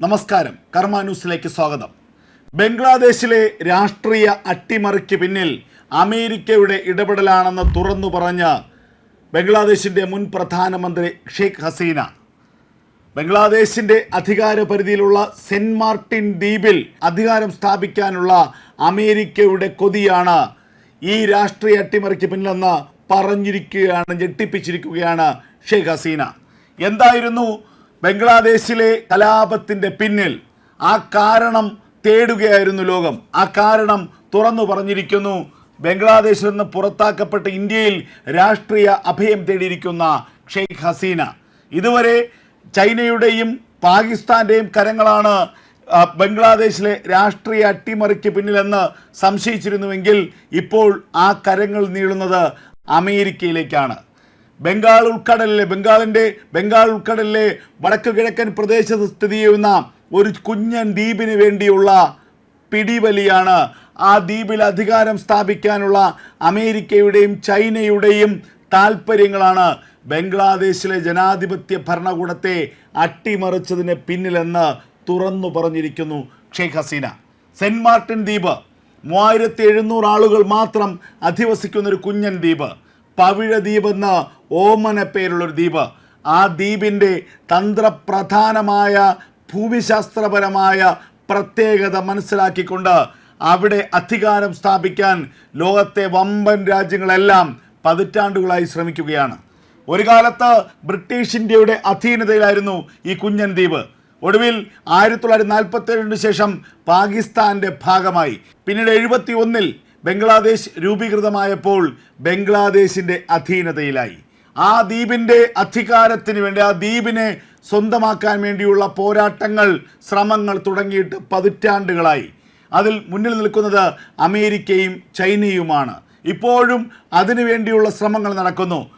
നമസ്കാരം. കർമ്മ ന്യൂസിലേക്ക് സ്വാഗതം. ബംഗ്ലാദേശിലെ രാഷ്ട്രീയ അട്ടിമറിക്ക് പിന്നിൽ അമേരിക്കയുടെ ഇടപെടലാണെന്ന് തുറന്നു പറഞ്ഞ് ബംഗ്ലാദേശിന്റെ മുൻ പ്രധാനമന്ത്രി ഷെയ്ഖ് ഹസീന. ബംഗ്ലാദേശിന്റെ അധികാര പരിധിയിലുള്ള സെന്റ് മാർട്ടിൻ ദ്വീപിൽ അധികാരം സ്ഥാപിക്കാനുള്ള അമേരിക്കയുടെ കൊതിയാണ് ഈ രാഷ്ട്രീയ അട്ടിമറിക്ക് പിന്നിലെന്ന് പറഞ്ഞിരിക്കുകയാണ് ഞെട്ടിപ്പിച്ചിരിക്കുകയാണ് ഷെയ്ഖ് ഹസീന. എന്തായിരുന്നു ബംഗ്ലാദേശിലെ കലാപത്തിന്റെ പിന്നിൽ ആ കാരണം തേടുകയായിരുന്നു ലോകം. ആ കാരണം തുറന്നു പറഞ്ഞിരിക്കുന്നു. ബംഗ്ലാദേശിൽ നിന്ന് പുറത്താക്കപ്പെട്ട ഇന്ത്യയിൽ രാഷ്ട്രീയ അഭയം തേടിയിരിക്കുന്ന ഷെയ്ഖ് ഹസീന. ഇതുവരെ ചൈനയുടെയും പാകിസ്ഥാന്റെയും കരങ്ങളാണ് ബംഗ്ലാദേശിലെ രാഷ്ട്രീയ അട്ടിമറിക്ക് പിന്നിലെന്ന് സംശയിച്ചിരുന്നുവെങ്കിൽ ഇപ്പോൾ ആ കരങ്ങൾ നീളുന്നത് അമേരിക്കയിലേക്കാണ്. ബംഗാൾ ഉൾക്കടലിലെ ബംഗാളിന്റെ ബംഗാൾ ഉൾക്കടലിലെ വടക്ക് കിഴക്കൻ പ്രദേശത്ത് സ്ഥിതി ചെയ്യുന്ന ഒരു കുഞ്ഞൻ ദ്വീപിന് വേണ്ടിയുള്ള പിടിവലിയാണ് ആ ദ്വീപിൽ അധികാരം സ്ഥാപിക്കാനുള്ള അമേരിക്കയുടെയും ചൈനയുടെയും താല്പര്യങ്ങളാണ് ബംഗ്ലാദേശിലെ ജനാധിപത്യ ഭരണകൂടത്തെ അട്ടിമറിച്ചതിന് പിന്നിലെന്ന് തുറന്നു പറഞ്ഞിരിക്കുന്നു ഷെയ്ഖ് ഹസീന. സെന്റ് മാർട്ടിൻ ദ്വീപ്. മൂവായിരത്തി എഴുന്നൂറ് ആളുകൾ മാത്രം അധിവസിക്കുന്നൊരു കുഞ്ഞൻ ദ്വീപ്. പവിഴ ദ്വീപ് എന്ന ഓമന പേരുള്ളൊരു ദ്വീപ് ആ ദ്വീപിന്റെ തന്ത്രപ്രധാനമായ ഭൂമിശാസ്ത്രപരമായ പ്രത്യേകത മനസ്സിലാക്കിക്കൊണ്ട് അവിടെ അധികാരം സ്ഥാപിക്കാൻ ലോകത്തെ വമ്പൻ രാജ്യങ്ങളെല്ലാം പതിറ്റാണ്ടുകളായി ശ്രമിക്കുകയാണ്. ഒരു കാലത്ത് ബ്രിട്ടീഷ് ഇന്ത്യയുടെ അധീനതയിലായിരുന്നു ഈ കുഞ്ഞൻ ദ്വീപ് ഒടുവിൽ ആയിരത്തി തൊള്ളായിരത്തി നാൽപ്പത്തി ഏഴിന് ശേഷം പാകിസ്ഥാന്റെ ഭാഗമായി. പിന്നീട് എഴുപത്തി ഒന്നിൽ ബംഗ്ലാദേശ് രൂപീകൃതമായപ്പോൾ ബംഗ്ലാദേശിന്റെ അധീനതയിലായി. ആ ദ്വീപിന്റെ അധികാരത്തിന് വേണ്ടി ആ ദ്വീപിനെ സ്വന്തമാക്കാൻ വേണ്ടിയുള്ള പോരാട്ടങ്ങൾ ശ്രമങ്ങൾ തുടങ്ങിയിട്ട് പതിറ്റാണ്ടുകളായി. അതിൽ മുന്നിൽ നിൽക്കുന്നത് അമേരിക്കയും ചൈനയുമാണ്. ഇപ്പോഴും അതിനു വേണ്ടിയുള്ള ശ്രമങ്ങൾ നടക്കുന്നു.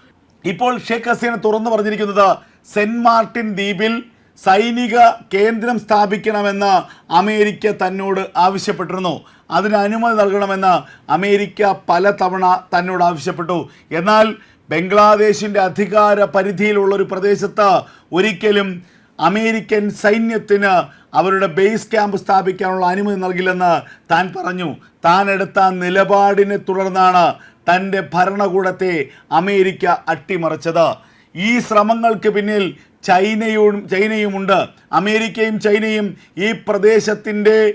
ഇപ്പോൾ ഷേഖ് ഹസീന തുറന്നു പറഞ്ഞിരിക്കുന്നത് സെന്റ് മാർട്ടിൻ ദ്വീപിൽ സൈനിക കേന്ദ്രം സ്ഥാപിക്കണമെന്ന് അമേരിക്ക തന്നോട് ആവശ്യപ്പെട്ടിരുന്നു. അതിന് അനുമതി നൽകണമെന്ന് അമേരിക്ക പലതവണ തന്നോട് ആവശ്യപ്പെട്ടു. എന്നാൽ ബംഗ്ലാദേശിന്റെ അധികാര പരിധിയിലുള്ള ഒരു പ്രദേശത്ത് ഒരിക്കലും അമേരിക്കൻ സൈന്യത്തിന് അവരുടെ ബേസ് ക്യാമ്പ് സ്ഥാപിക്കാനുള്ള അനുമതി നൽകില്ലെന്ന് താൻ പറഞ്ഞു. താൻ എടുത്ത നിലപാടിനെ തുടർന്നാണ് തന്റെ ഭരണകൂടത്തെ അമേരിക്ക അട്ടിമറിച്ചത്. ഈ ശ്രമങ്ങൾക്ക് പിന്നിൽ ചൈനയും ചൈനയുമുണ്ട്. അമേരിക്കയും ചൈനയും ഈ പ്രദേശത്തിന്റെ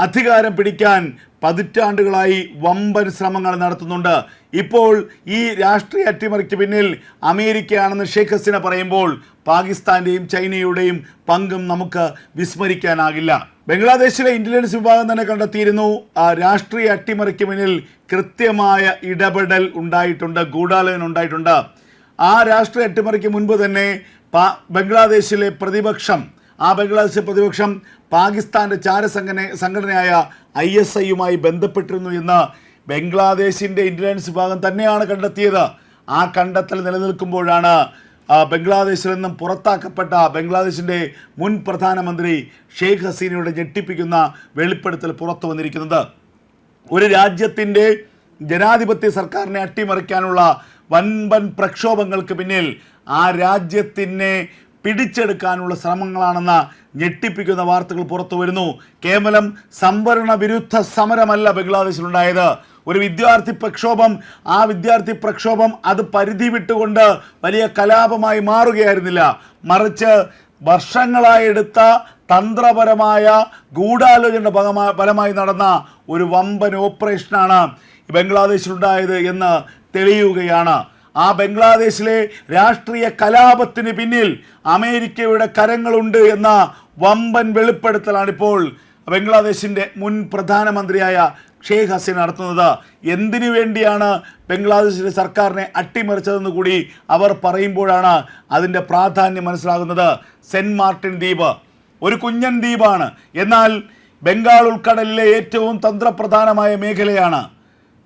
അധികാരം പിടിക്കാൻ പതിറ്റാണ്ടുകളായി വമ്പൻ ശ്രമങ്ങൾ നടത്തുന്നുണ്ട്. ഇപ്പോൾ ഈ രാഷ്ട്രീയ അട്ടിമറിക്ക് പിന്നിൽ അമേരിക്കയാണെന്ന് ഷെയ്ഖ് ഹസീന പറയുമ്പോൾ പാകിസ്ഥാന്റെയും ചൈനയുടെയും പങ്കും നമുക്ക് വിസ്മരിക്കാനാകില്ല. ബംഗ്ലാദേശിലെ ഇന്റലിജൻസ് വിഭാഗം തന്നെ കണ്ടെത്തിയിരുന്നു. രാഷ്ട്രീയ അട്ടിമറിക്ക് പിന്നിൽ കൃത്യമായ ഇടപെടൽ ഉണ്ടായിട്ടുണ്ട് ഗൂഢാലോചന ഉണ്ടായിട്ടുണ്ട്. ആ രാഷ്ട്രീയ അട്ടിമറിക്ക് മുൻപ് തന്നെ ബംഗ്ലാദേശിലെ പ്രതിപക്ഷം ആ ബംഗ്ലാദേശിലെ പ്രതിപക്ഷം പാകിസ്ഥാന്റെ ചാരസംഘന സംഘടനയായ ഐ എസ് ഐയുമായി ബന്ധപ്പെട്ടിരുന്നു എന്ന് ബംഗ്ലാദേശിന്റെ ഇന്റലിജൻസ് വിഭാഗം തന്നെയാണ് കണ്ടെത്തിയത്. ആ കണ്ടെത്തൽ നിലനിൽക്കുമ്പോഴാണ് ബംഗ്ലാദേശിൽ നിന്നും പുറത്താക്കപ്പെട്ട ബംഗ്ലാദേശിന്റെ മുൻ പ്രധാനമന്ത്രി ഷെയ്ഖ് ഹസീനയുടെ ഞെട്ടിപ്പിക്കുന്ന വെളിപ്പെടുത്തൽ പുറത്തു വന്നിരിക്കുന്നത്. ഒരു രാജ്യത്തിന്റെ ജനാധിപത്യ സർക്കാരിനെ അട്ടിമറിക്കാനുള്ള വൻപൻ പ്രക്ഷോഭങ്ങൾക്ക് പിന്നിൽ ആ രാജ്യത്തിനെ പിടിച്ചെടുക്കാനുള്ള ശ്രമങ്ങളാണെന്ന ഞെട്ടിപ്പിക്കുന്ന വാർത്തകൾ പുറത്തു വരുന്നു. കേവലം സംവരണ വിരുദ്ധ സമരമല്ല ബംഗ്ലാദേശിലുണ്ടായത്. ഒരു വിദ്യാർത്ഥി പ്രക്ഷോഭം ആ വിദ്യാർത്ഥി പ്രക്ഷോഭം അത് പരിധി വിട്ടുകൊണ്ട് വലിയ കലാപമായി മാറുകയായിരുന്നില്ല. മറിച്ച് വർഷങ്ങളായി എടുത്ത തന്ത്രപരമായ ഗൂഢാലോചന ഫലമായി നടന്ന ഒരു വമ്പൻ ഓപ്പറേഷനാണ് ബംഗ്ലാദേശിലുണ്ടായത് എന്ന് തെളിയുകയാണ്. ആ ബംഗ്ലാദേശിലെ രാഷ്ട്രീയ കലാപത്തിന് പിന്നിൽ അമേരിക്കയുടെ കരങ്ങളുണ്ട് എന്ന വമ്പൻ വെളിപ്പെടുത്തലാണ് ഇപ്പോൾ ബംഗ്ലാദേശിന്റെ മുൻ പ്രധാനമന്ത്രിയായ ഷെയ്ഖ് ഹസീന നടത്തുന്നത്. എന്തിനു വേണ്ടിയാണ് ബംഗ്ലാദേശിലെ സർക്കാരിനെ അട്ടിമറിച്ചതെന്ന് കൂടി അവർ പറയുമ്പോഴാണ് അതിന്റെ പ്രാധാന്യം മനസ്സിലാകുന്നത്. സെന്റ് മാർട്ടിൻ ദ്വീപ് ഒരു കുഞ്ഞൻ ദ്വീപാണ്. എന്നാൽ ബംഗാൾ ഉൾക്കടലിലെ ഏറ്റവും തന്ത്രപ്രധാനമായ മേഖലയാണ്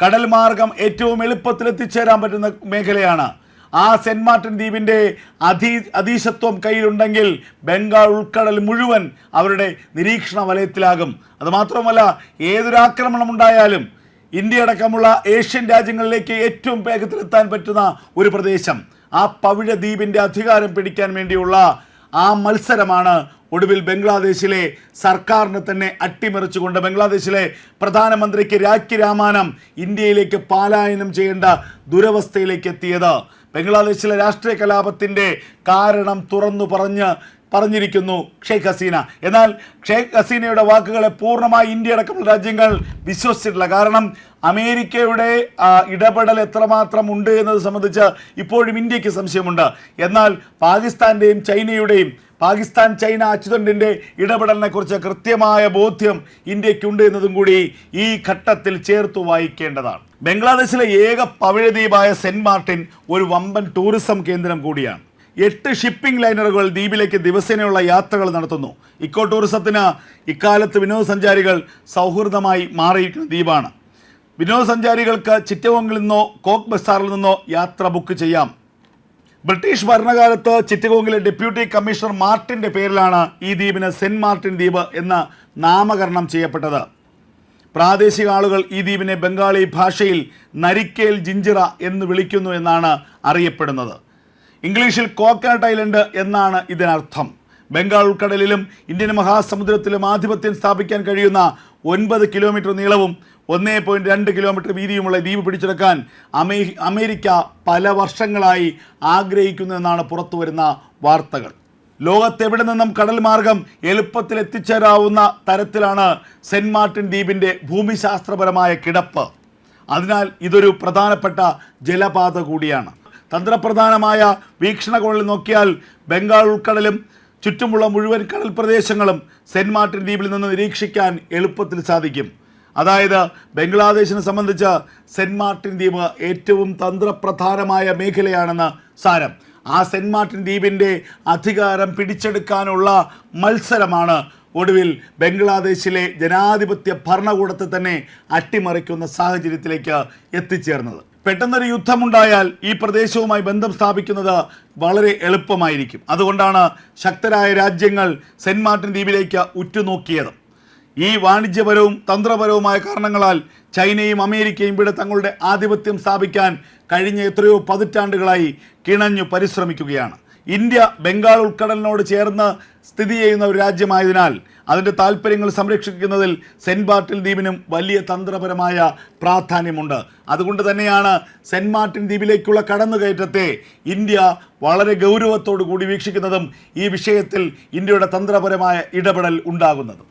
കടൽ മാർഗം ഏറ്റവും എളുപ്പത്തിൽ എത്തിച്ചേരാൻ പറ്റുന്ന മേഖലയാണ്. ആ സെന്റ് മാർട്ടിൻ ദ്വീപിന്റെ അധീ അധീശത്വം കയ്യിലുണ്ടെങ്കിൽ ബംഗാൾ ഉൾക്കടൽ മുഴുവൻ അവരുടെ നിരീക്ഷണ വലയത്തിലാകും. അതുമാത്രമല്ല ഏതൊരാക്രമണം ഉണ്ടായാലും ഇന്ത്യ അടക്കമുള്ള ഏഷ്യൻ രാജ്യങ്ങളിലേക്ക് ഏറ്റവും വേഗത്തിലെത്താൻ പറ്റുന്ന ഒരു പ്രദേശം. ആ പവിഴ ദ്വീപിന്റെ അധികാരം പിടിക്കാൻ വേണ്ടിയുള്ള ആ മത്സരമാണ് ഒടുവിൽ ബംഗ്ലാദേശിലെ സർക്കാരിനെ തന്നെ അട്ടിമറിച്ചുകൊണ്ട് ബംഗ്ലാദേശിലെ പ്രധാനമന്ത്രിക്ക് രാഖി രാമാനം ഇന്ത്യയിലേക്ക് പാലായനം ചെയ്യേണ്ട ദുരവസ്ഥയിലേക്ക് എത്തിയത്. ബംഗ്ലാദേശിലെ രാഷ്ട്രീയ കലാപത്തിന്റെ കാരണം തുറന്നു പറഞ്ഞ് പറഞ്ഞിരിക്കുന്നു ഷെയ്ഖ് ഹസീന. എന്നാൽ ഷെയ്ഖ് ഹസീനയുടെ വാക്കുകളെ പൂർണമായി ഇന്ത്യ അടക്കമുള്ള രാജ്യങ്ങൾ വിശ്വസിച്ചിട്ടില്ല. കാരണം അമേരിക്കയുടെ ഇടപെടൽ എത്രമാത്രം ഉണ്ട് എന്നത് സംബന്ധിച്ച് ഇപ്പോഴും ഇന്ത്യയ്ക്ക് സംശയമുണ്ട്. എന്നാൽ പാകിസ്ഥാന്റെയും ചൈനയുടെയും പാകിസ്ഥാൻ ചൈന അച്ചുതണ്ടിന്റെ ഇടപെടലിനെ കുറിച്ച് കൃത്യമായ ബോധ്യം ഇന്ത്യക്കുണ്ട് എന്നതും കൂടി ഈ ഘട്ടത്തിൽ ചേർത്തു വായിക്കേണ്ടതാണ്. ബംഗ്ലാദേശിലെ ഏക പവിഴദ്വീപായ സെന്റ് മാർട്ടിൻ ഒരു വമ്പൻ ടൂറിസം കേന്ദ്രം കൂടിയാണ്. എട്ട് ഷിപ്പിംഗ് ലൈനറുകൾ ദ്വീപിലേക്ക് ദിവസേനയുള്ള യാത്രകൾ നടത്തുന്നു. ഇക്കോ ടൂറിസത്തിന് ഇക്കാലത്ത് വിനോദസഞ്ചാരികൾ സൗഹൃദമായി മാറിയിരിക്കുന്ന ദ്വീപാണ്. വിനോദസഞ്ചാരികൾക്ക് ചിറ്റകോങ്ങിൽ നിന്നോ കോക്ക് ബസാറിൽ നിന്നോ യാത്ര ബുക്ക് ചെയ്യാം. ബ്രിട്ടീഷ് ഭരണകാലത്ത് ചിറ്റഗോങ്ങിലെ ഡെപ്യൂട്ടി കമ്മീഷണർ മാർട്ടിന്റെ പേരിലാണ് ഈ ദ്വീപിന് സെന്റ് മാർട്ടിൻ ദ്വീപ് എന്ന് നാമകരണം ചെയ്യപ്പെട്ടത്. പ്രാദേശിക ആളുകൾ ഈ ദ്വീപിനെ ബംഗാളി ഭാഷയിൽ നരിക്കേൽ ജിഞ്ചിറ എന്ന് വിളിക്കുന്നു എന്നാണ് അറിയപ്പെടുന്നത്. ഇംഗ്ലീഷിൽ കോക്കനട്ട് ഐലൻഡ് എന്നാണ് ഇതിനർത്ഥം. ബംഗാൾ ഉൾക്കടലിലും ഇന്ത്യൻ മഹാസമുദ്രത്തിലും ആധിപത്യം സ്ഥാപിക്കാൻ കഴിയുന്ന ഒൻപത് കിലോമീറ്റർ നീളവും ഒന്നേ പോയിന്റ് രണ്ട് കിലോമീറ്റർ വീതിയുമുള്ള ദ്വീപ് പിടിച്ചെടുക്കാൻ അമേ അമേരിക്ക പല വർഷങ്ങളായി ആഗ്രഹിക്കുന്നു എന്നാണ് പുറത്തുവരുന്ന വാർത്തകൾ. ലോകത്തെവിടെ നിന്നും കടൽ മാർഗം എളുപ്പത്തിൽ എത്തിച്ചേരാവുന്ന തരത്തിലാണ് സെന്റ് മാർട്ടിൻ ദ്വീപിന്റെ ഭൂമിശാസ്ത്രപരമായ കിടപ്പ്. അതിനാൽ ഇതൊരു പ്രധാനപ്പെട്ട ജലപാത കൂടിയാണ്. തന്ത്രപ്രധാനമായ വീക്ഷണകോണിൽ നോക്കിയാൽ ബംഗാൾ ഉൾക്കടലും ചുറ്റുമുള്ള മുഴുവൻ കടൽ പ്രദേശങ്ങളും സെന്റ് മാർട്ടിൻ ദ്വീപിൽ നിന്ന് നിരീക്ഷിക്കാൻ എളുപ്പത്തിൽ സാധിക്കും. അതായത് ബംഗ്ലാദേശിനെ സംബന്ധിച്ച് സെന്റ് മാർട്ടിൻ ദ്വീപ് ഏറ്റവും തന്ത്രപ്രധാനമായ മേഖലയാണെന്ന് സാരം. ആ സെന്റ് മാർട്ടിൻ ദ്വീപിന്റെ അധികാരം പിടിച്ചെടുക്കാനുള്ള മത്സരമാണ് ഒടുവിൽ ബംഗ്ലാദേശിലെ ജനാധിപത്യ ഭരണകൂടത്തെ തന്നെ അട്ടിമറിക്കുന്ന സാഹചര്യത്തിലേക്ക് എത്തിച്ചേർന്നത്. പെട്ടെന്നൊരു യുദ്ധമുണ്ടായാൽ ഈ പ്രദേശവുമായി ബന്ധം സ്ഥാപിക്കുന്നത് വളരെ എളുപ്പമായിരിക്കും. അതുകൊണ്ടാണ് ശക്തരായ രാജ്യങ്ങൾ സെന്റ് മാർട്ടിൻ ദ്വീപിലേക്ക് ഉറ്റുനോക്കിയത്. ഈ വാണിജ്യപരവും തന്ത്രപരവുമായ കാരണങ്ങളാൽ ചൈനയും അമേരിക്കയും ഇവിടെ തങ്ങളുടെ ആധിപത്യം സ്ഥാപിക്കാൻ കഴിഞ്ഞ എത്രയോ പതിറ്റാണ്ടുകളായി കിണഞ്ഞു പരിശ്രമിക്കുകയാണ്. ഇന്ത്യ ബംഗാൾ ഉൾക്കടലിനോട് ചേർന്ന് സ്ഥിതി ചെയ്യുന്ന ഒരു രാജ്യമായതിനാൽ അതിന്റെ താല്പര്യങ്ങൾ സംരക്ഷിക്കുന്നതിൽ സെന്റ് മാർട്ടിൻ ദ്വീപിനും വലിയ തന്ത്രപരമായ പ്രാധാന്യമുണ്ട്. അതുകൊണ്ട് തന്നെയാണ് സെന്റ് മാർട്ടിൻ ദ്വീപിലേക്കുള്ള കടന്നുകയറ്റത്തെ ഇന്ത്യ വളരെ ഗൗരവത്തോടു കൂടി വീക്ഷിക്കുന്നതും ഈ വിഷയത്തിൽ ഇന്ത്യയുടെ തന്ത്രപരമായ ഇടപെടൽ ഉണ്ടാകുന്നതും.